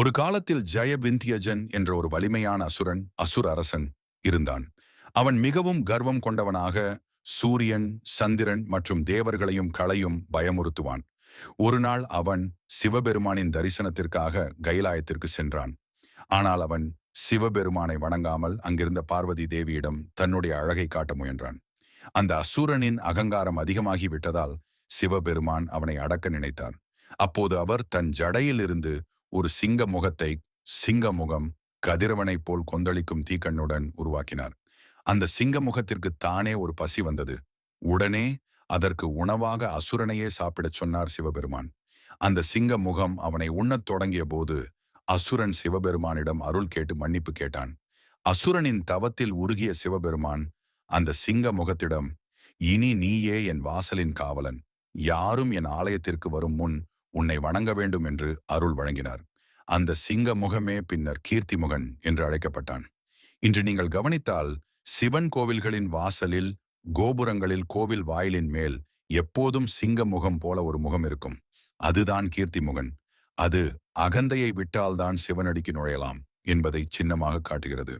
ஒரு காலத்தில் ஜெயவிந்தியஜன் என்ற ஒரு வலிமையான அசுரன் அசுர அரசன் இருந்தான். அவன் மிகவும் கர்வம் கொண்டவனாக சூரியன் சந்திரன் மற்றும் தேவர்களையும் களையும் பயமுறுத்துவான். ஒரு நாள் அவன் சிவபெருமானின் தரிசனத்திற்காக கைலாயத்திற்கு சென்றான். ஆனால் அவன் சிவபெருமானை வணங்காமல் அங்கிருந்த பார்வதி தேவியிடம் தன்னுடைய அழகை காட்ட முயன்றான். அந்த அசுரனின் அகங்காரம் அதிகமாகி விட்டதால் சிவபெருமான் அவனை அடக்க நினைத்தார். அப்போது அவர் தன் ஜடையிலிருந்து ஒரு சிங்க முகத்தை சிங்க முகம் கதிரவனைப் போல் கொந்தளிக்கும் தீக்கண்ணுடன் உருவாக்கினார். அந்த சிங்க முகத்திற்கு தானே ஒரு பசி வந்தது. உடனே அதற்கு உணவாக அசுரனையே சாப்பிடச் சொன்னார் சிவபெருமான். அந்த சிங்க முகம் அவனை உண்ணத் தொடங்கிய போது அசுரன் சிவபெருமானிடம் அருள் கேட்டு மன்னிப்பு கேட்டான். அசுரனின் தவத்தில் உருகிய சிவபெருமான் அந்த சிங்க முகத்திடம் இனி நீயே என் வாசலின் காவலன். யாரும் என் ஆலயத்திற்கு வரும் முன் உன்னை வணங்க வேண்டும் என்று அருள் வழங்கினார். அந்த சிங்க முகமே பின்னர் கீர்த்தி முகன் என்று அழைக்கப்பட்டான். இன்று நீங்கள் கவனித்தால் சிவன் கோவில்களின் வாசலில் கோபுரங்களில் கோவில் வாயிலின் மேல் எப்போதும் சிங்க முகம் போல ஒரு முகம் இருக்கும். அதுதான் கீர்த்தி முகன். அது அகந்தையை விட்டால்தான் சிவனடிக்கு நுழையலாம் என்பதை சின்னமாக காட்டுகிறது.